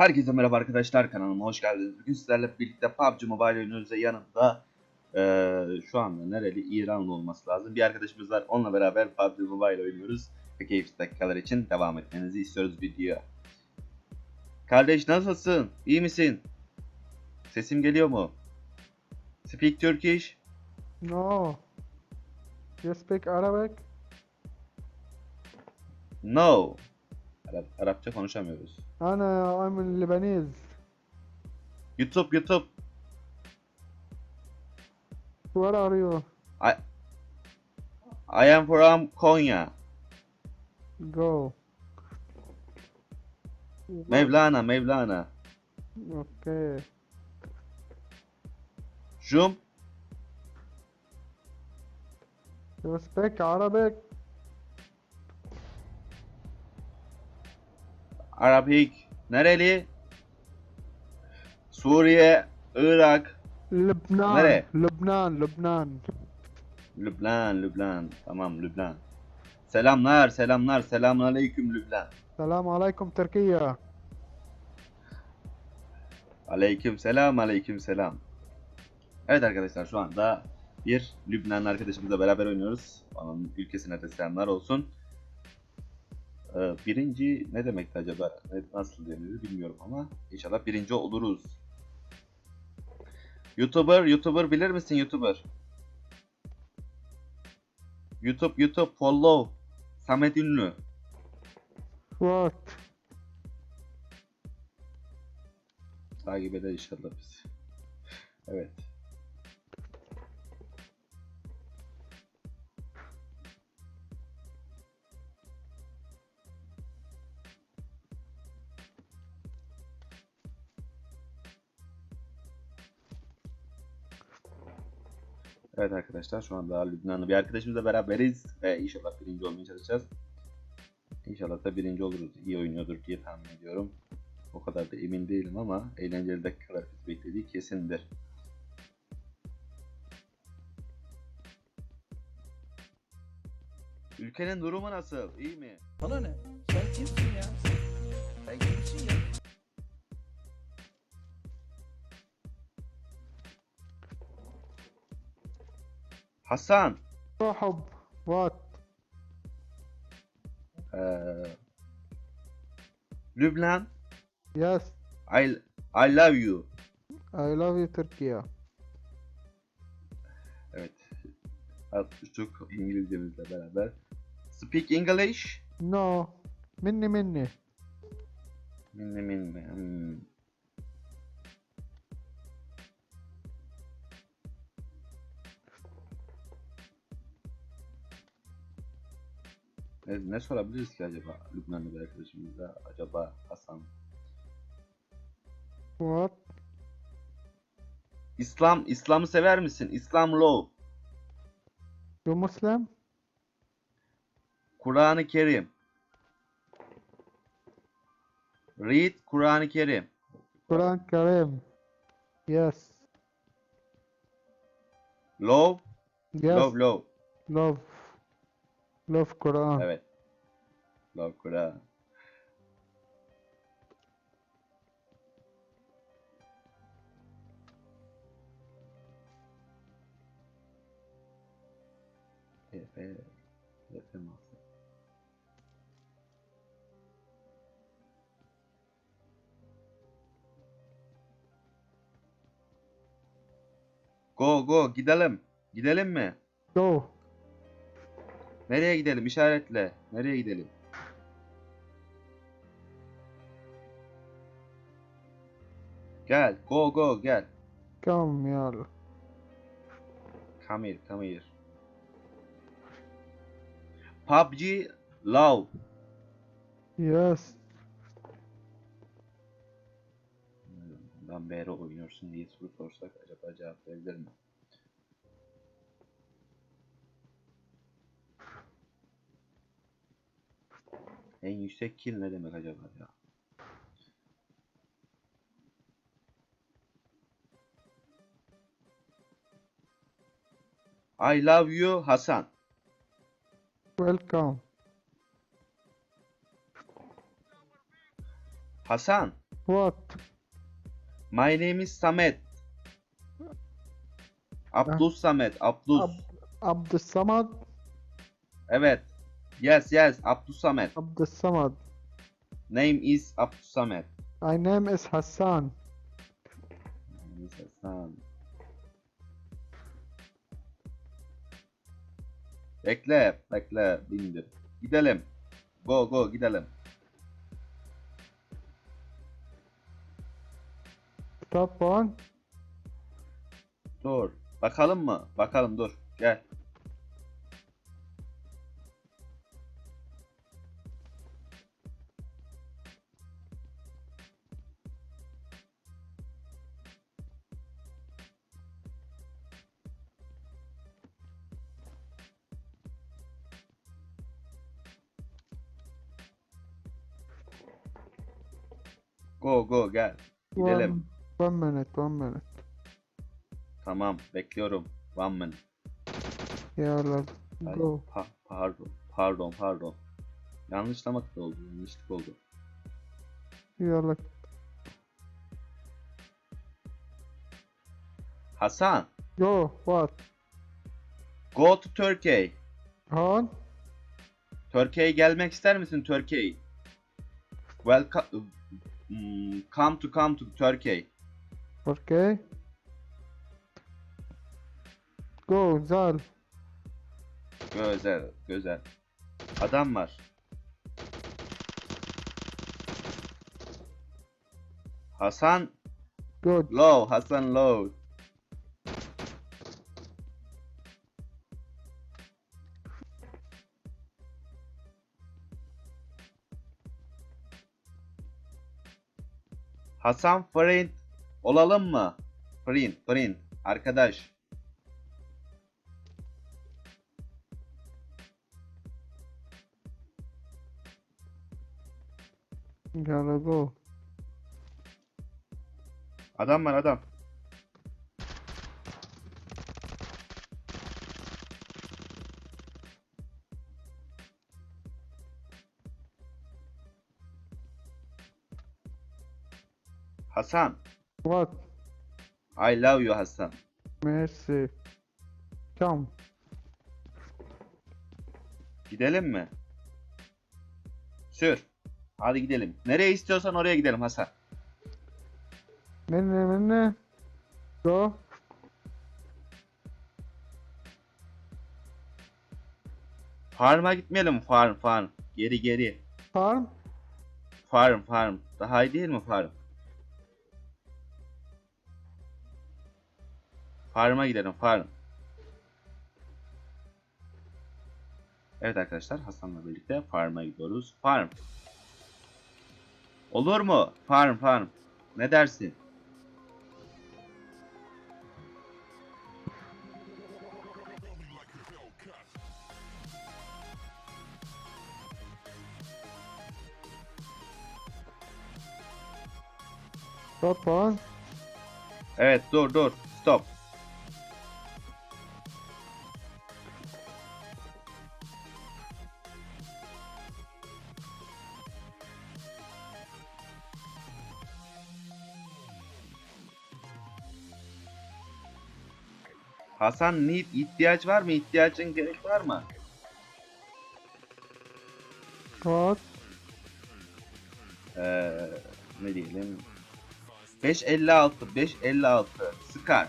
Herkese merhaba arkadaşlar kanalıma hoş geldiniz. Bugün sizlerle birlikte PUBG Mobile oynuyoruz ve yanımda eee, şu anda nereli İranlı olması lazım. Bir arkadaşımız var onunla beraber PUBG Mobile oynuyoruz. Ve keyifli dakikalar için devam etmenizi istiyoruz videoya. Kardeş nasılsın? İyi misin? Sesim geliyor mu? Speak Turkish? No. You speak Arabic? No. Arap, Arapça konuşamıyoruz. Ana, I'm Lebanese. YouTube, YouTube. Where are you? I, I am from Konya. Go. Mevlana, Mevlana. Okay. Jum. You speak Arabic? Arabik. Nereli? Suriye, Irak, Lebanon. Nere? Lebanon, Lebanon. Lübnan, Lübnan. Tamam Lübnan. Selamlar, selamlar, selamun aleyküm Lübnan. Selam alaikum Türkiye. Aleyküm selam, aleyküm selam. Evet arkadaşlar şu anda bir Lübnanlı arkadaşımızla beraber oynuyoruz. Onun ülkesine de selamlar olsun. Ee, birinci ne demekti acaba? Nasıl denir bilmiyorum ama inşallah birinci oluruz. YouTuber, YouTuber bilir misin YouTuber? YouTube, YouTube, follow. Samet Ünlü. What? Takip eder inşallah bizi. Evet. Evet arkadaşlar şu anda Lübnanlı bir arkadaşımızla beraberiz ve inşallah birinci olmaya çalışacağız. İnşallah da birinci oluruz. İyi oynuyordur diye tahmin ediyorum. O kadar da emin değilim ama eğlenceli dakikalar beklediği kesindir. Ülkenin durumu nasıl? İyi mi? Bana ne? Sen kimsin ya? Hasan. Sahab. What? Ee, Lübnan. Yes. I, I love you. I love you Türkiye. Evet. Atmıştık İngilizcemizle beraber. Speak English? No. Minni minni. Minni minni. Hmm. Ne, ne sorabiliriz ki acaba Lübnanlı bir arkadaşımıza? Acaba Hasan. What? İslam, İslam'ı sever misin? İslam law. You Muslim? Kur'an-ı Kerim. Read Kur'an-ı Kerim. Quran Karim. Yes. Law, Yes. love, love. Love. Love Quran. Evet. Love Kur'an. Efe, Efe masa. Go go gidelim. Gidelim mi? Go. Nereye gidelim? İşaretle. Nereye gidelim? Gel. Go go gel. Come here. Come here. Come here. PUBG Love. Yes. Bundan beri oynuyorsun diye soru sorsak acaba cevap verebilir mi? En yüksek kill ne demek acaba ya? I love you Hasan. Welcome. Hasan. What? My name is Samet. Abdus Samet. Abdus. Ab Abdussamad? Evet. Yes yes. Abdus Samet. Abdussamad. Name is Abdus Samet. My name is Hassan. Neyse, sen- Bekle, bekle, bindir. Gidelim. Go, go, gidelim. Stop on. Dur. Bakalım mı? Bakalım dur. Gel. Go go gel. Gidelim. One, one minute, one minute. Tamam bekliyorum. One minute. Yalla. Ay, Go. pa- pardon, pardon, pardon. Yanlışlamak da oldu, yanlışlık oldu. Yalla. Hasan, Go. What? go to Turkey. On? Türkiye'ye gelmek ister misin Turkey? Welcome, Hmm, come to come to Turkey. Okay. Go, Zal. Güzel, güzel. Adam var. Hasan Good. low, Hasan low. Hasan friend olalım mı? Friend, friend, arkadaş. Yalla go. Adam var adam. Hasan, What? I love you Hasan. Merci. Come. Gidelim mi? Sür. Hadi gidelim. Nereye istiyorsan oraya gidelim Hasan. Ne ne ne ne? Go. Farm'a gitmeyelim farm farm. Geri geri. Farm. Farm farm. Daha iyi değil mi farm? Farm'a gidelim farm. Evet arkadaşlar Hasan'la birlikte farm'a gidiyoruz. Farm. Olur mu? Farm farm. Ne dersin? Stop on. Evet dur dur. Stop. Hasan need ihtiyaç var mı? İhtiyacın gerek var mı? What? Ee, ne diyelim? 556 556 Scar.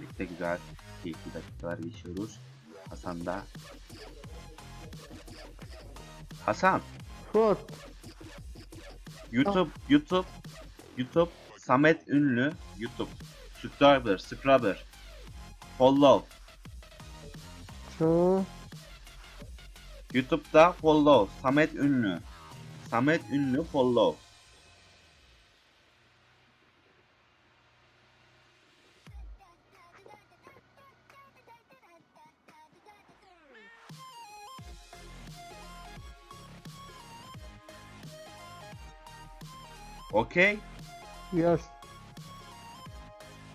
Birlikte güzel keyifli dakikalar geçiyoruz. Hasan da. Hasan. What? YouTube YouTube YouTube Samet Ünlü YouTube. Subscriber Scrubber Follow. So. YouTube'da follow. Samet Ünlü. Samet Ünlü follow Okay? Yes.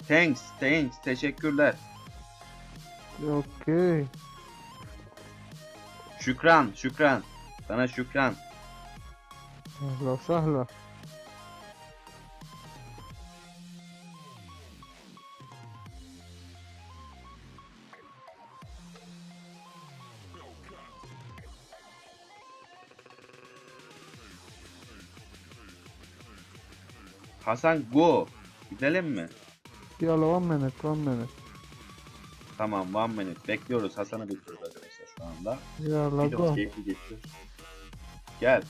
Thanks, thanks. Teşekkürler. Okay. Şükran, şükran. Sana şükran. Ahla sahla. Hasan go. Gidelim mi? Yalla one minute one minute. Tamam one minute. Bekliyoruz. Hasan'ı bekliyoruz arkadaşlar şu anda. Yalla go. keyifli geçiyor. Gel.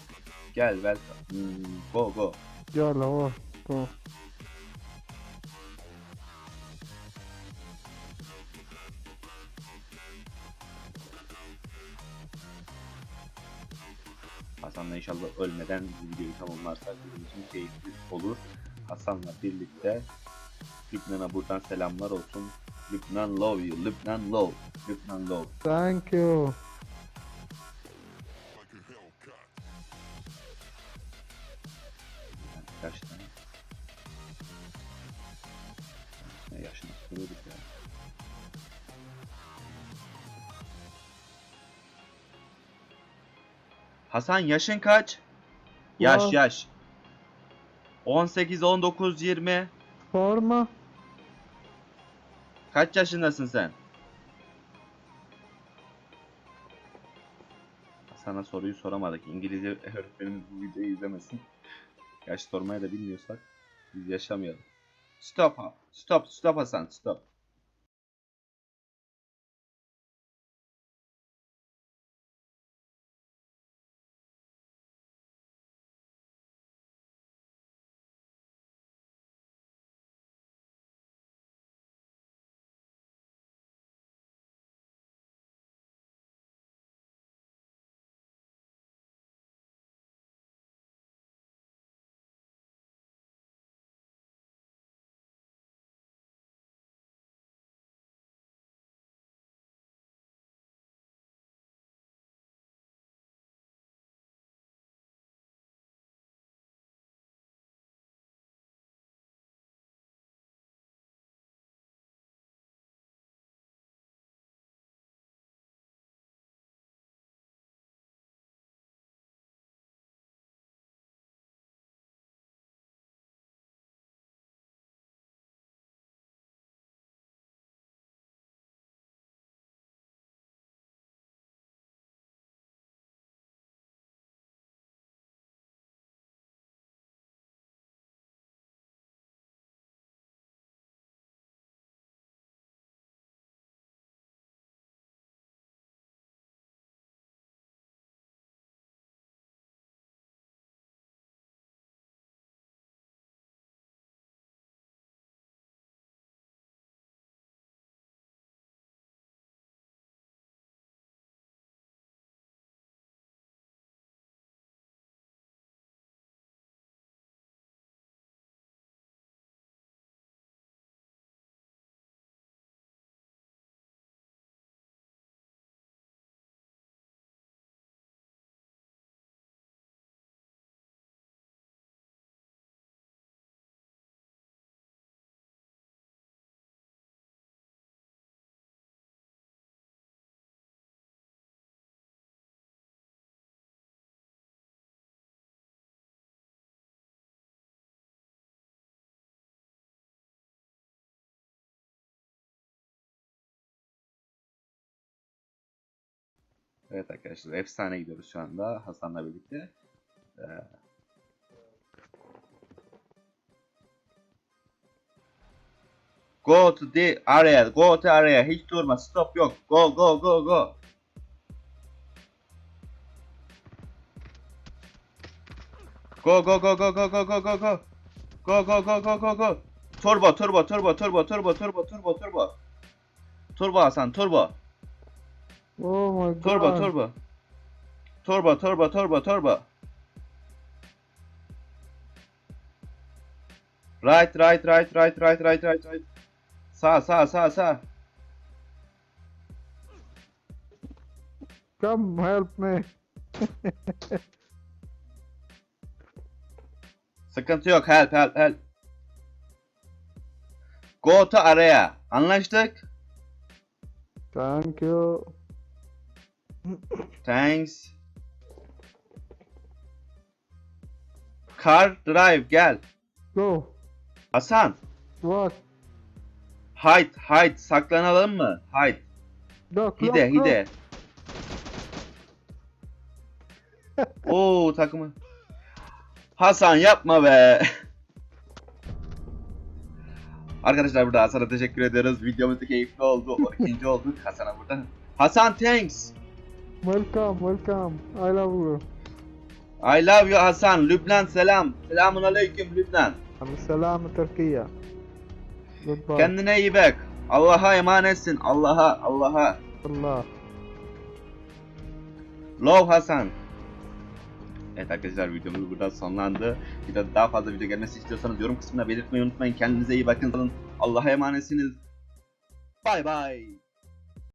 Gel. Welcome. Hmm, go go. Yalla o. Go. Videoyu tamamlarsak bizim için keyifli olur. Hasan'la birlikte Lübnan'a buradan selamlar olsun. Lübnan love you. Lübnan love. Lübnan love. thank you kaç tane? Ne yaşına kuruyorduk ya. Hasan yaşın kaç? Yaş Ya. yaş. 18, 19, 20. forma Kaç yaşındasın sen? Sana soruyu soramadık. İngilizce öğretmenimiz bu videoyu izlemesin. Yaş sormayı da bilmiyorsak biz yaşamayalım. Stop. Stop, stop Hasan, stop. Evet arkadaşlar efsane gidiyoruz şu anda Hasan'la birlikte. Ee, Go to the area, go to area. Hiç durma, stop yok. Go, go, go, go. Go, go, go, go, go, go, go, go, go. Go, go, go, go, go, go. Turbo, turbo, turbo, turbo, turbo, turbo, turbo, turbo. Turbo Hasan, turbo. Oh my god Turbo, turbo. Turbo, turbo, turbo, turbo. Right, right, right, right, right, right, right, right. Sağ, sağ, sağ, sağ. come help me Sıkıntı yok. Help help help. Go to area. Anlaştık. Thank you. Thanks. Car drive gel. Go. Hasan. What? Hide hide saklanalım mı? Hide. Look, Hide look. hide. Oo takımı. Hasan yapma be. Arkadaşlar burada Hasan'a teşekkür ediyoruz. Videomuz da keyifli oldu. O ikinci olduk. Hasan'a burada. Hasan thanks. Welcome, welcome. I love you. I love you Hasan. Lübnan selam. Selamun aleyküm Lübnan. Selam Türkiye. Goodbye. Kendine iyi bak. Allah'a emanetsin. Allah'a, Allah'a. Allah. Love Hasan. Evet arkadaşlar videomuz burada sonlandı. Bir de daha fazla video gelmesi istiyorsanız yorum kısmına belirtmeyi unutmayın. Kendinize iyi bakın. Allah'a emanetsiniz. Bay bay.